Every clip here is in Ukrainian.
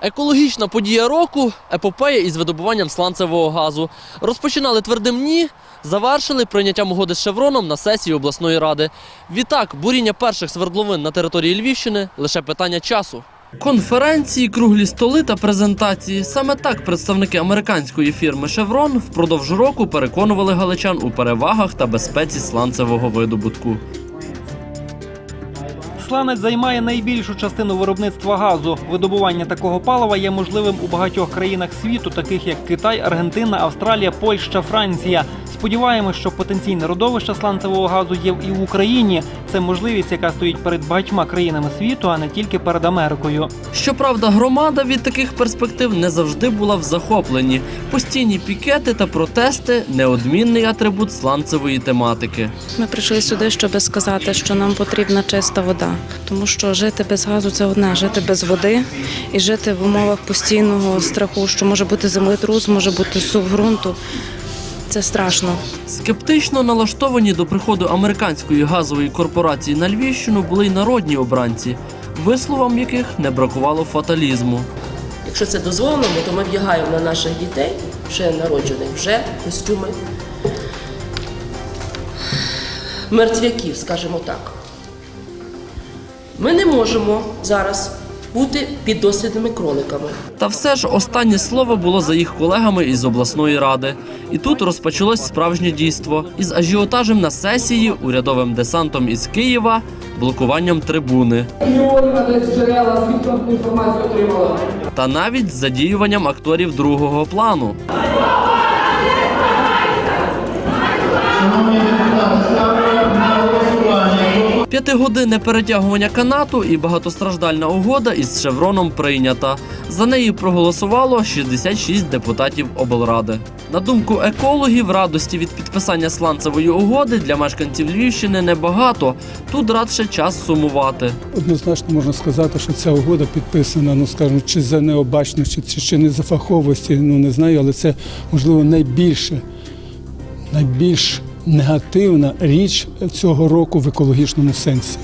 Екологічна подія року епопея із видобуванням сланцевого газу. Розпочинали твердим ні, завершили прийняттям угоди з Шевроном на сесії обласної ради. Відтак, буріння перших свердловин на території Львівщини лише питання часу. Конференції, круглі столи та презентації. Саме так представники американської фірми Шеврон впродовж року переконували галичан у перевагах та безпеці сланцевого видобутку. Сланець займає найбільшу частину виробництва газу. Видобування такого палива є можливим у багатьох країнах світу, таких як Китай, Аргентина, Австралія, Польща, Франція. Сподіваємось, що потенційне родовище сланцевого газу є і в Україні. Це можливість, яка стоїть перед багатьма країнами світу, а не тільки перед Америкою. Щоправда, громада від таких перспектив не завжди була в захопленні. Постійні пікети та протести неодмінний атрибут сланцевої тематики. Ми прийшли сюди, щоб сказати, що нам потрібна чиста вода, тому що жити без газу це одне, жити без води і жити в умовах постійного страху, що може бути землетрус, може бути сув ґрунту. Це страшно. Скептично налаштовані до приходу американської газової корпорації на Львівщину були й народні обранці, висловам яких не бракувало фаталізму. Якщо це дозволено, то ми вдягаємо на наших дітей, вже народжених, вже костюми мертвяків, скажімо так. Ми не можемо зараз бути піддослідними кроликами. Та все ж останнє слово було за їх колегами із обласної ради. І тут розпочалось справжнє дійство із ажіотажем на сесії, урядовим десантом із Києва, блокуванням трибуни. Джерела, інформацію отримала? та навіть з задіюванням акторів другого плану. П'ятигодинне перетягування канату і багатостраждальна угода із шевроном прийнята. За неї проголосувало 66 депутатів облради. На думку екологів, радості від підписання сланцевої угоди для мешканців Львівщини небагато. Тут радше час сумувати. Однозначно можна сказати, що ця угода підписана, ну скажімо, чи за необачності, чи, чи не за фаховості, ну не знаю, але це можливо найбільше, найбільш негативна річ цього року в екологічному сенсі.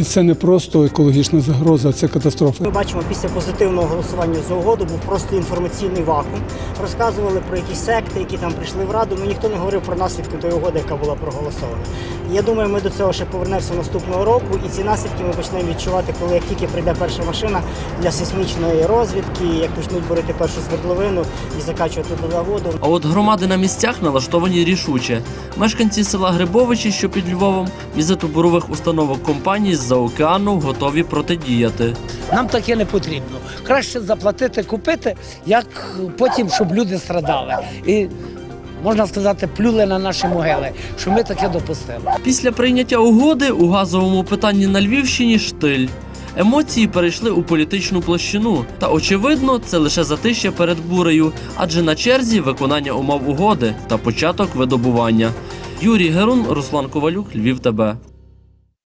І це не просто екологічна загроза, це катастрофа. Ми бачимо, після позитивного голосування за угоду був просто інформаційний вакуум. Розказували про якісь секти, які там прийшли в раду. Ну ніхто не говорив про наслідки тої угоди, яка була проголосована. Я думаю, ми до цього ще повернемося наступного року, і ці наслідки ми почнемо відчувати, коли як тільки прийде перша машина для сейсмічної розвідки, як почнуть борити першу свердловину і закачувати туди воду. А от громади на місцях налаштовані рішуче. Мешканці села Грибовичі, що під Львовом, візиту бурових установок компаній з-за океану готові протидіяти. Нам таке не потрібно. Краще заплатити, купити, як потім, щоб люди страдали. І можна сказати, плюли на наші могили, що ми таке допустили. Після прийняття угоди у газовому питанні на Львівщині штиль. Емоції перейшли у політичну площину. Та очевидно, це лише затища перед бурею, адже на черзі виконання умов угоди та початок видобування. Юрій Герун, Руслан Ковалюк, Львів ТБ.